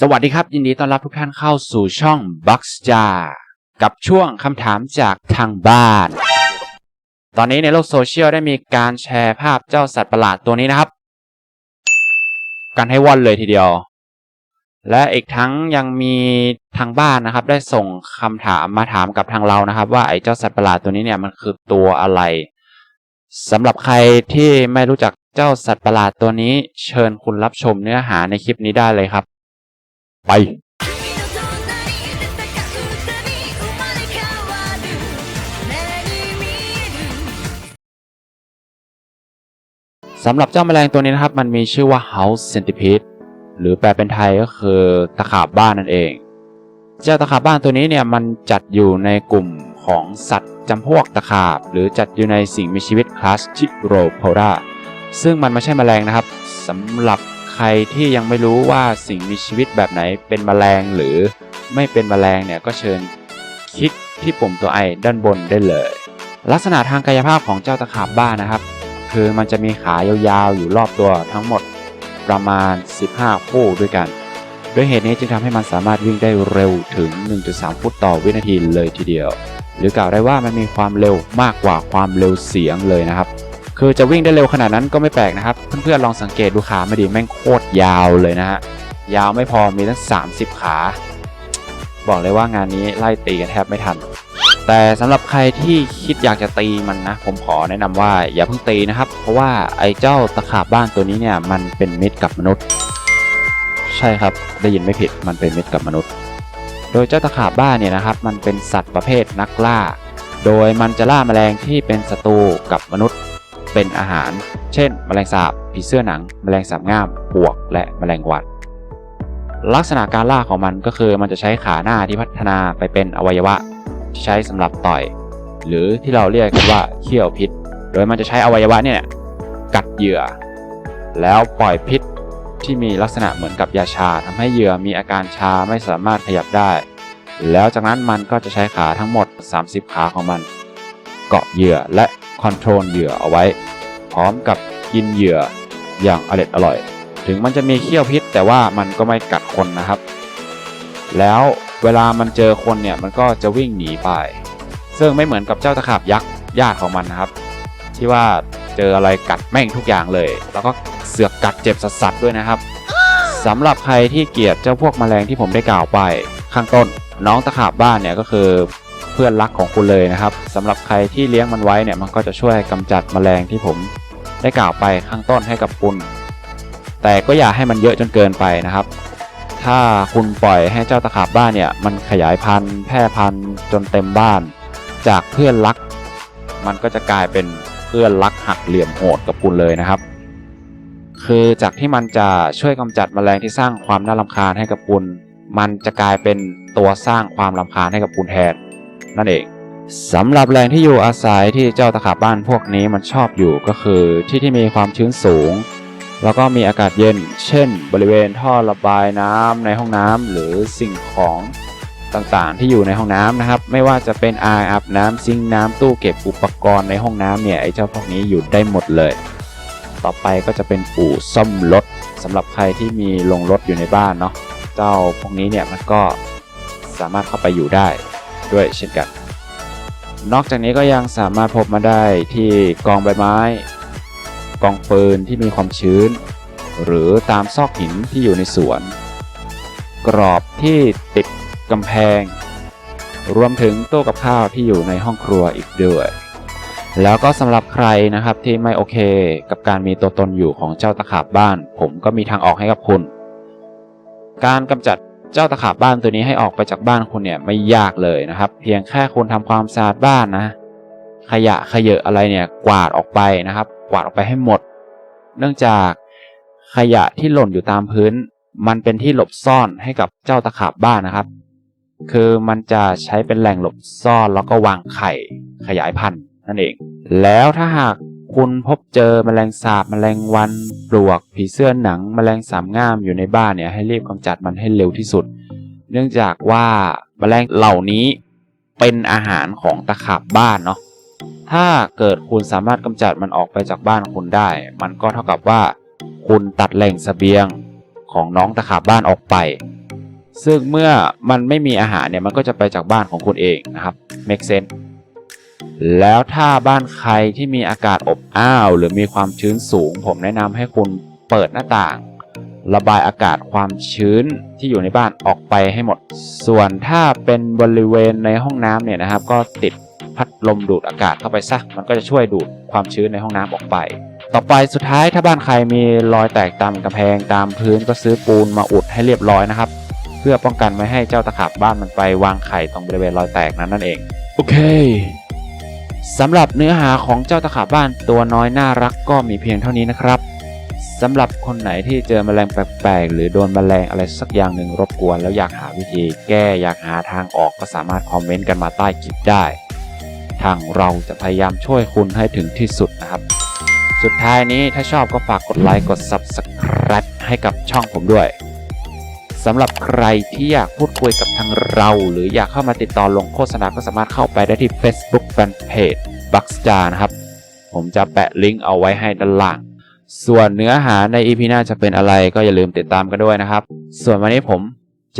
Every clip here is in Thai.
สวัสดีครับ ยินดีต้อนรับทุกท่านเข้าสู่ช่อง Box j a กับช่วงคำถามจากทางบ้าน ตอนนี้ในโลกโซเชียลได้มีการแชร์ภาพเจ้าสัตว์ประหลาดตัวนี้นะครับ กันให้ว่อนเลยทีเดียว และอีกทั้งยังมีทางบ้านนะครับ ได้ส่งคำถามมาถามกับทางเรานะครับ ว่าไอ้เจ้าสัตว์ประหลาดตัวนี้เนี่ยมันคือตัวอะไรสำหรับใครที่ไม่รู้จักเจ้าสัตว์ประหลาดตัวนี้ เชิญคุณรับชมเนื้อหาในคลิปนี้ได้เลยครับ ไปสำหรับเจ้าแมลงตัวนี้นะครับ มันมีชื่อว่า House Centipede หรือแปลเป็นไทยก็คือตะขาบบ้านนั่นเอง เจ้าตะขาบบ้านตัวนี้เนี่ยมันจัดอยู่ในกลุ่มของสัตว์จำพวกตะขาบ หรือจัดอยู่ในสิ่งมีชีวิตคลาสชิโรโพดาซึ่งมันไม่ใช่แมลงนะครับสำหรับ ใครที่ยังไม่รู้ว่าสิ่งมีชีวิตแบบไหนเป็นแมลงหรือไม่เป็นแมลงเนี่ยก็เชิญคลิกที่ปุ่มตัวไอด้านบนได้เลย ลักษณะทางกายภาพของเจ้าตะขาบบ้านนะครับ คือมันจะมีขายาวๆอยู่รอบตัวทั้งหมดประมาณ 15 คู่ด้วยกันด้วยเหตุนี้จึงทำให้มันสามารถวิ่งได้เร็วถึง 1.3 ฟุตต่อวินาทีเลยทีเดียว หรือกล่าวได้ว่ามันมีความเร็วมากกว่าความเร็วเสียงเลยนะครับ คือจะวิ่งได้เร็วขนาดนั้นก็ไม่แปลกนะครับ เพื่อนๆลองสังเกตดูขาไม่ดีแม่งโคตรยาวเลยนะฮะ ยาวไม่พอมีตั้ง 30 ขา บอกเลยว่างานนี้ไล่ตีกันแทบไม่ทัน แต่สำหรับใครที่คิดอยากจะตีมันนะ ผมขอแนะนำว่าอย่าเพิ่งตีนะครับ เพราะว่าไอ้เจ้าตะขาบบ้านตัวนี้เนี่ยมันเป็นมิตรกับมนุษย์ ใช่ครับได้ยินไม่ผิดมันเป็นมิตรกับมนุษย์ โดยเจ้าตะขาบบ้านเนี่ยนะครับ มันเป็นสัตว์ประเภทนักล่า โดยมันจะล่าแมลงที่เป็นศัตรูกับมนุษย์ เป็นอาหาร เช่น แมลงสาบผีเสื้อหนัง แมลงสาบง่ามปวก และแมลงวันลักษณะการล่าของมันก็คือมันจะใช้ขาหน้าที่พัฒนาไปเป็นอวัยวะที่ใช้สำหรับต่อย หรือที่เราเรียกกันว่าเขี้ยวพิษ โดยมันจะใช้อวัยวะเนี่ยกัดเหยื่อ แล้วปล่อยพิษที่มีลักษณะเหมือนกับยาชาทำให้เหยื่อมีอาการชาไม่สามารถขยับได้ แล้วจากนั้นมันก็จะใช้ขาทั้งหมด 30 ขาของมัน เกาะเหยื่อและ คอนโทรลเหยื่อเอาไว้ พร้อมกับกินเหยื่ออย่างอร็ดอร่อย ถึงมันจะมีเขี้ยวพิษ แต่ว่ามันก็ไม่กัดคนนะครับ แล้วเวลามันเจอคนเนี่ยมันก็จะวิ่งหนีไป ซึ่งไม่เหมือนกับเจ้าตะขาบยักษ์ญาติของมันนะครับ ที่ว่าเจออะไรกัดแม่งทุกอย่างเลย แล้วก็เสือกกัดเจ็บสัสๆด้วยนะครับสำหรับใครที่เกลียดเจ้าพวกแมลงที่ผมได้กล่าวไป ข้างต้นน้องตะขาบบ้านเนี่ยก็คือ เพื่อนรักของคุณเลยนะครับสำหรับใครที่เลี้ยงมันไว้เนี่ยมันก็จะช่วยกำจัดแมลงที่ผมได้กล่าวไปข้างต้นให้กับคุณ แต่ก็อย่าให้มันเยอะจนเกินไปนะครับ ถ้าคุณปล่อยให้เจ้าตะขาบบ้านเนี่ยมันขยายพันธุ์แพร่พันธุ์จนเต็มบ้าน จากเพื่อนรัก มันก็จะกลายเป็นเพื่อนรักหักเหลี่ยมโหดกับคุณเลยนะครับ คือจากที่มันจะช่วยกำจัดแมลงที่สร้างความน่ารำคาญให้กับคุณ มันจะกลายเป็นตัวสร้างความรำคาญให้กับคุณแทน นั่นเองสำหรับแหล่งที่อยู่อาศัยที่เจ้าตะขาบบ้านพวกนี้มันชอบอยู่ก็คือที่ที่มีความชื้นสูง แล้วก็มีอากาศเย็น เช่น บริเวณท่อระบายน้ำในห้องน้ำหรือสิ่งของต่างๆ ที่อยู่ในห้องน้ำนะครับ ไม่ว่าจะเป็นอ่างอาบน้ำซิงน้ำตู้เก็บอุปกรณ์ในห้องน้ำเนี่ยไอ้เจ้าพวกนี้อยู่ได้หมดเลย ต่อไปก็จะเป็นอู่ซ่อมรถสำหรับใครที่มีโรงรถอยู่ในบ้านเนาะเจ้าพวกนี้เนี่ยมันก็สามารถเข้าไปอยู่ได้ ด้วยเช่นกัน นอกจากนี้ก็ยังสามารถพบมาได้ที่กองใบไม้ กองปืนที่มีความชื้น หรือตามซอกหินที่อยู่ในสวน กรอบที่ติดกำแพง รวมถึงตู้กับข้าวที่อยู่ในห้องครัวอีกด้วยแล้วก็สำหรับใครนะครับที่ไม่โอเคกับการมีตัวตนอยู่ของเจ้าตะขาบบ้าน ผมก็มีทางออกให้กับคุณ การกำจัด เจ้าตะขาบบ้านตัวนี้ให้ออกไปจากบ้านคุณเนี่ยไม่ยากเลยนะครับ เพียงแค่คุณทำความสะอาดบ้านนะ ขยะขยะอะไรเนี่ยกวาดออกไปนะครับ กวาดออกไปให้หมด เนื่องจากขยะที่หล่นอยู่ตามพื้น มันเป็นที่หลบซ่อนให้กับเจ้าตะขาบบ้านนะครับ คือมันจะใช้เป็นแหล่งหลบซ่อนแล้วก็วางไข่ขยายพันธุ์นั่นเอง แล้วถ้าหาก คุณพบเจอมแมลงสาบมแมลงวันปลวก ผีเสื้อหนังมแมลงสามง่ามอยู่ในบ้านเนี่ยให้รีบกำจัดมันให้เร็วที่สุด เนื่องจากว่าแมลงเหล่านี้เป็นอาหารของตะขาบบ้านเนาะถ้าเกิดคุณสามารถกำจัดมันออกไปจากบ้านคุณได้ มันก็เท่ากับว่า คุณตัดแหล่งเสบียงของน้องตะขาบบ้านออกไป ซึ่งเมื่อมันไม่มีอาหารเนี่ยมันก็จะไปจากบ้านของคุณเองนะครับ make sense แล้วถ้าบ้านใครที่มีอากาศอบอ้าว หรือมีความชื้นสูง ผมแนะนำให้คุณเปิดหน้าต่าง ระบายอากาศความชื้นที่อยู่ในบ้านออกไปให้หมด ส่วนถ้าเป็นบริเวณในห้องน้ำเนี่ยนะครับ ก็ติดพัดลมดูดอากาศเข้าไปซะมันก็จะช่วยดูดความชื้นในห้องน้ำออกไป ต่อไปสุดท้ายถ้าบ้านใครมีรอยแตกตามกำแพงตามพื้นก็ซื้อปูนมาอุดให้เรียบร้อยนะครับ เพื่อป้องกันไม่ให้เจ้าตะขาบบ้านมันไปวางไข่ตรงบริเวณรอยแตกนั้นนั่นเอง โอเค สำหรับเนื้อหาของเจ้าตะขาบบ้านตัวน้อยน่ารักก็มีเพียงเท่านี้นะครับสำหรับคนไหนที่เจอแมลงแปลกๆ หรือโดนแมลงอะไรสักอย่างหนึ่งรบกวน แล้วอยากหาวิธีแก้อยากหาทางออกก็สามารถคอมเมนต์กันมาใต้คลิปได้ ทางเราจะพยายามช่วยคุณให้ถึงที่สุดนะครับ สุดท้ายนี้ถ้าชอบก็ฝากกดไลค์กด Subscribe ให้กับช่องผมด้วย สำหรับใครที่อยากพูดคุยกับทางเรา หรืออยากเข้ามาติดต่อลงโฆษณาก็สามารถเข้าไปได้ที่ Facebook Fanpage b u g s t a r นะครับ ผมจะแปะลิงก์เอาไว้ให้ด้านล่าง ส่วนเนื้อหาใน EP หน้าจะเป็นอะไรก็อย่าลืมติดตามกันด้วยนะครับ ส่วนวันนี้ผม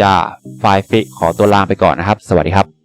จะไฟฟิกขอตัวลาไปก่อนนะครับ สวัสดีครับ